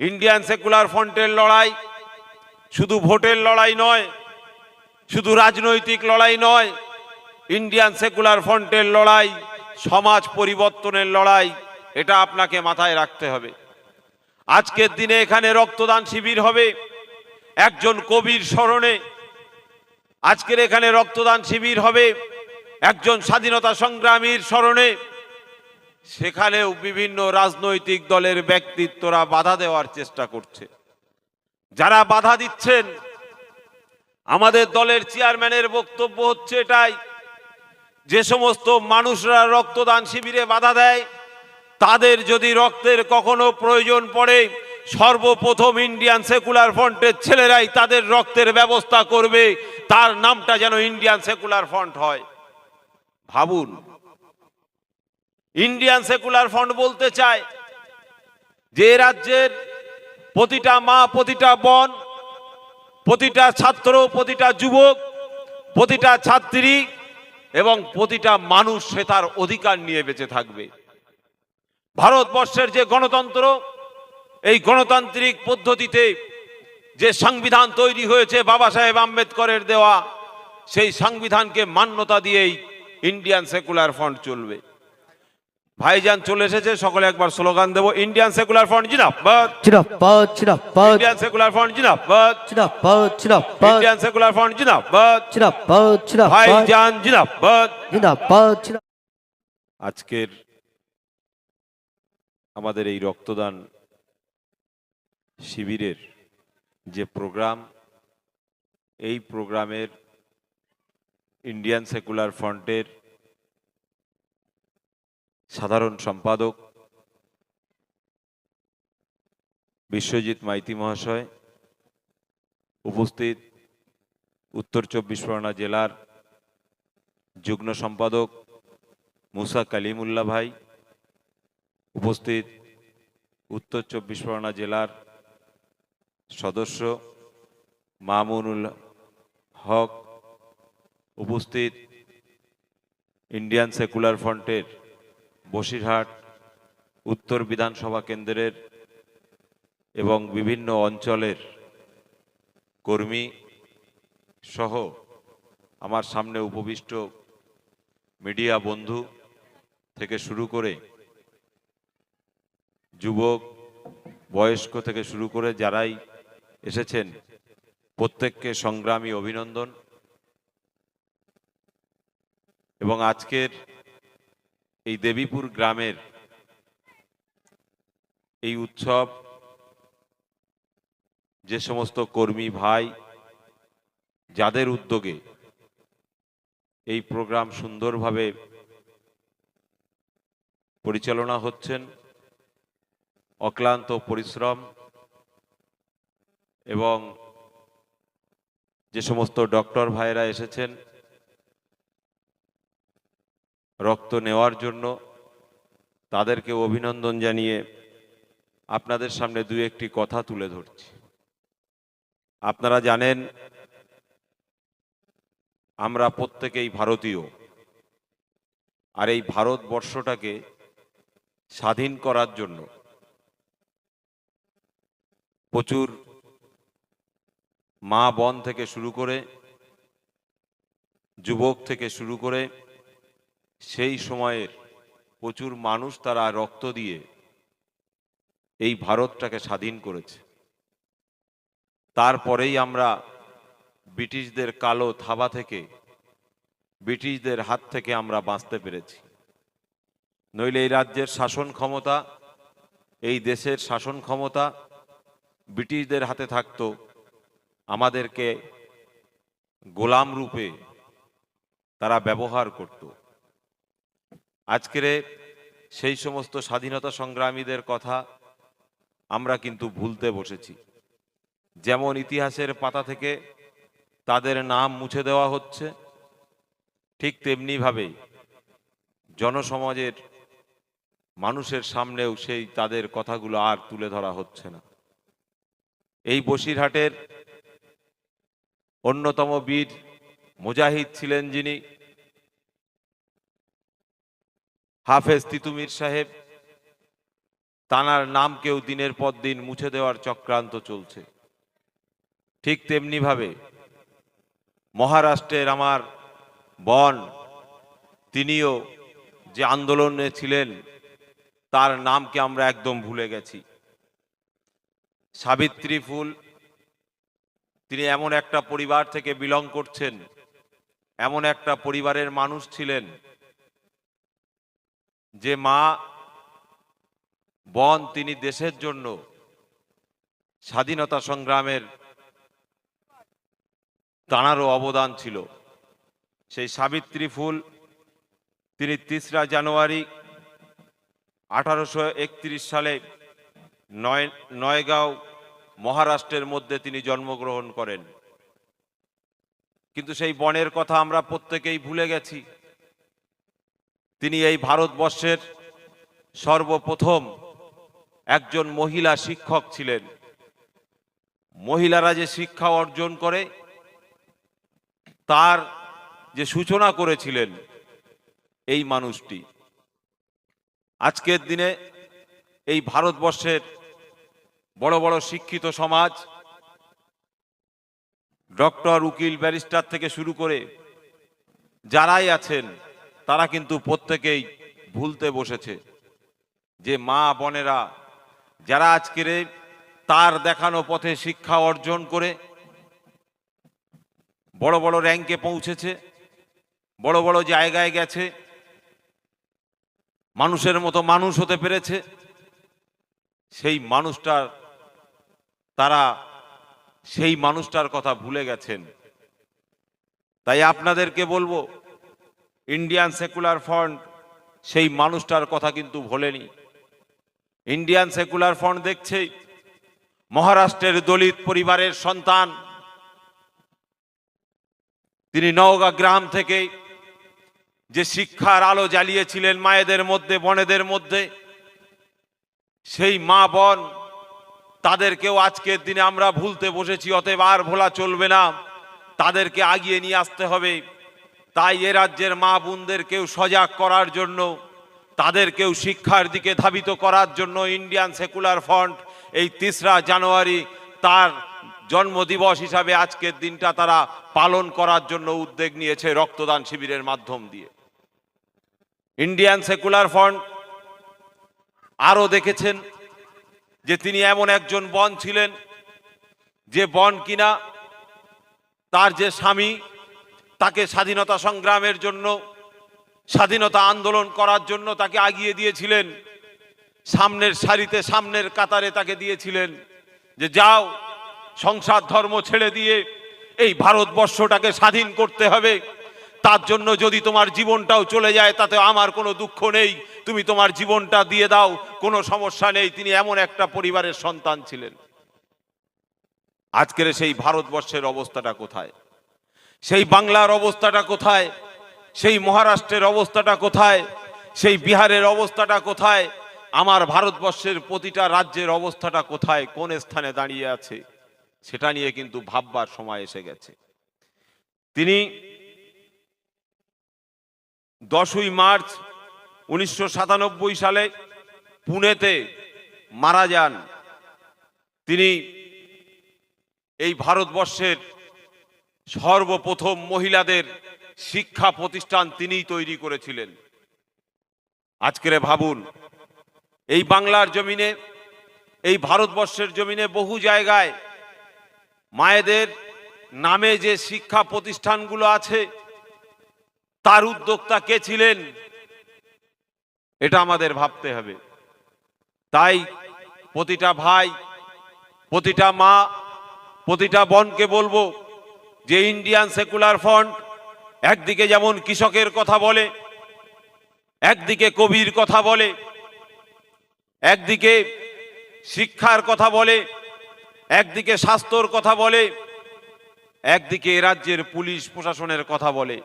Indian secular ফ্রন্টের লড়াই শুধু ভোটের লড়াই নয়, শুধু রাজনৈতিক লড়াই নয় ইন্ডিয়ান সেকুলার ফ্রন্টের লড়াই, সমাজ পরিবর্তনের লড়াই, এটা আপনাকে মাথায় রাখতে হবে। আজকের দিনে এখানে রক্তদান শিবির হবে, একজন কবির স্মরণে আজকের এখানে রক্তদান শিবির হবে, একজন স্বাধীনতা সংগ্রামীর স্মরণে সেখানেও বিভিন্ন রাজনৈতিক দলের ব্যক্তিত্বরা বাধা দেওয়ার চেষ্টা করছে। যারা বাধা দিচ্ছেন, আমাদের দলের চেয়ারম্যানের বক্তব্য হচ্ছে এটাই, যে সমস্ত মানুষরা রক্তদান শিবিরে বাধা দেয়, তাদের যদি রক্তের কখনো প্রয়োজন পড়ে, সর্বপ্রথম ইন্ডিয়ান সেকুলার ফ্রন্টের ছেলেরাই তাদের রক্তের ব্যবস্থা করবে, তার নামটা যেন ইন্ডিয়ান সেকুলার ফ্রন্ট হয়। ভাবুন ইন্ডিয়ান সেকুলার ফ্রন্ট বলতে চায়, যে রাজ্যের প্রতিটা মা, প্রতিটা বোন, প্রতিটা ছাত্র, প্রতিটা যুবক, প্রতিটা ছাত্রী এবং প্রতিটা মানুষ সে তার অধিকার নিয়ে বেঁচে থাকবে। ভারতবর্ষের যে গণতন্ত্র, এই গণতান্ত্রিক পদ্ধতিতে যে সংবিধান তৈরি হয়েছে বাবা সাহেব আম্বেদকরের দেওয়া, সেই সংবিধানকে মান্যতা দিয়েই ইন্ডিয়ান সেকুলার ফ্রন্ট চলবে। ভাইজান চলে এসেছে সকলে একবার স্লোগান দেবো Indian secular front জিরাপাদ Indian secular front Indian secular front ভাইজান আজকের আমাদের এই রক্তদান শিবিরের যে প্রোগ্রাম এই প্রোগ্রামের ইন্ডিয়ান সেকুলার ফ্রন্টের সাধারণ সম্পাদক, বিশ্বজিৎ মাইতি মহাশয়, উপস্থিত উত্তর চব্বিশ পরগনা জেলার যুগ্ম সম্পাদক মুসা কালিমুল্লাহ ভাই, উপস্থিত উত্তর চব্বিশ পরগনা জেলার সদস্য মামুনুল হক, উপস্থিত ইন্ডিয়ান সেকুলার ফ্রন্টের বসিরহাট, উত্তর বিধানসভা কেন্দ্রের এবং বিভিন্ন অঞ্চলের কর্মী সহ আমার সামনে উপবিষ্ট মিডিয়া বন্ধু থেকে শুরু করে যুবক, বয়স্ক থেকে শুরু করে যারাই এসেছেন, প্রত্যেককে সংগ্রামী অভিনন্দন। এবং আজকের এই দেবীপুর গ্রামের এই উৎসব, যে সমস্ত কর্মী ভাই যাদের উদ্যোগে এই প্রোগ্রাম সুন্দরভাবে পরিচালনা হচ্ছেন, অক্লান্ত পরিশ্রম এবং যে সমস্ত ডক্টর ভাইরা এসেছেন রক্ত নেওয়ার জন্য তাদেরকে অভিনন্দন জানিয়ে আপনাদের সামনে দু একটি কথা তুলে ধরছি। আপনারা জানেন, আমরা প্রত্যেকেই ভারতীয়। আর এই ভারতবর্ষটাকে স্বাধীন করার জন্য প্রচুর মা বন থেকে শুরু করে, যুবক থেকে শুরু করে সেই সময়ের প্রচুর মানুষ তারা রক্ত দিয়ে এই ভারতটাকে স্বাধীন করেছে। তারপরেই আমরা ব্রিটিশদের কালো থাবা থেকে, ব্রিটিশদের হাত থেকে আমরা বাঁচতে পেরেছি। নইলে এই রাজ্যের শাসন ক্ষমতা, এই দেশের শাসন ক্ষমতা ব্রিটিশদের হাতে থাকতো, আমাদেরকে গোলাম রূপে তারা ব্যবহার করত। আজকের সেই সমস্ত স্বাধীনতা সংগ্রামীদের কথা আমরা কিন্তু ভুলতে বসেছি। যেমন ইতিহাসের পাতা থেকে তাদের নাম মুছে দেওয়া হচ্ছে, ঠিক তেমনিভাবে জনসমাজের মানুষের সামনেও সেই তাদের কথাগুলো আর তুলে ধরা হচ্ছে না। এই বসিরহাটের অন্যতম বীর মুজাহিদ ছিলেন যিনি হাফেজ তিতুমির সাহেব, তানার নামকেও দিনের পর দিন মুছে দেওয়ার চক্রান্ত চলছে। ঠিক তেমনিভাবে মহারাষ্ট্রের আমার বন, তিনিও যে আন্দোলনে ছিলেন, তার নামকে আমরা একদম ভুলে গেছি। সাবিত্রী ফুল, তিনি এমন একটা পরিবার থেকে বিলং করছেন, এমন একটা পরিবারের মানুষ ছিলেন যে মা বন তিনি দেশের জন্য স্বাধীনতা সংগ্রামের তাঁরও অবদান ছিল। সেই সাবিত্রী ফুল তিনি তিসরা জানুয়ারি আঠারোশো একত্রিশ সালে নয়, নয়গাঁও মহারাষ্ট্রের মধ্যে তিনি জন্মগ্রহণ করেন। কিন্তু সেই বনের কথা আমরা প্রত্যেকেই ভুলে গেছি। তিনি এই ভারতবর্ষের সর্বপ্রথম একজন মহিলা শিক্ষক ছিলেন। মহিলারা যে শিক্ষা অর্জন করে, তার যে সূচনা করেছিলেন, এই মানুষটি। আজকের দিনে এই ভারতবর্ষের বড় বড় শিক্ষিত সমাজ, ডক্টর উকিল ব্যারিস্টার থেকে শুরু করে যারাই আছেন তারা কিন্তু প্রত্যেকেই ভুলতে বসেছে। যে মা বোনেরা, যারা আজকের তার দেখানো পথে শিক্ষা অর্জন করে, বড় বড় র্যাঙ্কে পৌঁছেছে, বড় বড় জায়গায় গেছে, মানুষের মতো মানুষ হতে পেরেছে, সেই মানুষটার, তারা সেই মানুষটার কথা ভুলে গেছেন। তাই আপনাদেরকে বলব ইন্ডিয়ান সেকুলার ফ্রন্ট সেই মানুষটার কথা কিন্তু ভোলেনি। ইন্ডিয়ান সেকুলার ফ্রন্ট দেখছে, মহারাষ্ট্রের দলিত পরিবারের সন্তান। তিনি নওগাঁ গ্রাম থেকে যে শিক্ষার আলো জ্বালিয়েছিলেন মায়েদের মধ্যে, বনেদের মধ্যে, সেই মা বোন, তাদেরকেও আজকের দিনে আমরা ভুলতে বসেছি, অতএব আর ভোলা চলবে না। তাদেরকে আগিয়ে নিয়ে আসতে হবে। তাই এ রাজ্যের মা বোনদেরকেও সজাগ করার জন্য তাদেরকেও শিক্ষার দিকে ধাবিত করার জন্য ইন্ডিয়ান সেকুলার ফ্রন্ট এই তেসরা জানুয়ারি তার জন্মদিবস হিসাবে আজকের দিনটা তারা পালন করার জন্য উদ্যোগ নিয়েছে রক্তদান শিবিরের মাধ্যম দিয়ে। ইন্ডিয়ান সেকুলার ফ্রন্ট আরও দেখেছেন যে তিনি এমন একজন বন ছিলেন যে বন কিনা তার যে স্বামী তাকে স্বাধীনতা সংগ্রামের জন্য, স্বাধীনতা আন্দোলন করার জন্য তাকে আগিয়ে দিয়েছিলেন। সামনের সারিতে, সামনের কাতারে তাকে দিয়েছিলেন যে, যাও সংসার ধর্ম ছেড়ে দিয়ে এই ভারতবর্ষটাকে স্বাধীন করতে হবে। তার জন্য যদি তোমার জীবনটাও চলে যায়, তাতে আমার কোনো দুঃখ নেই। তুমি তোমার জীবনটা দিয়ে দাও, কোনো সমস্যা নেই। তিনি এমন একটা পরিবারের সন্তান ছিলেন। আজকের সেই ভারতবর্ষের অবস্থাটা কোথায়? সেই বাংলার অবস্থাটা কোথায়? সেই মহারাষ্ট্রের অবস্থাটা কোথায়? সেই বিহারের অবস্থাটা কোথায়? আমার ভারতবর্ষের প্রতিটা রাজ্যের অবস্থাটা কোথায়? কোন স্থানে দাঁড়িয়ে আছে? সেটা নিয়ে কিন্তু ভাববার সময় এসে গেছে। তিনি দশই মার্চ উনিশশো সাতানব্বই সালে পুনেতে মারা যান। তিনি এই ভারতবর্ষের সর্বপ্রথম মহিলাদের শিক্ষা প্রতিষ্ঠান তিনিই তৈরি করেছিলেন। আজকের ভাবুন, এই বাংলার জমিনে, এই ভারতবর্ষের জমিনে বহু জায়গায় মায়েদের নামে যে শিক্ষা প্রতিষ্ঠানগুলো আছে, তার উদ্যোক্তা কে ছিলেন? এটা আমাদের ভাবতে হবে। তাই প্রতিটা ভাই, প্রতিটা মা, প্রতিটা বোনকে বলব যে ইন্ডিয়ান সেকুলার ফ্রন্ট একদিকে যেমন কৃষকের কথা বলে, একদিকে কবির কথা বলে, একদিকে শিক্ষার কথা বলে, একদিকে স্বাস্থ্যর কথা বলে, একদিকে রাজ্যের পুলিশ প্রশাসনের কথা বলে।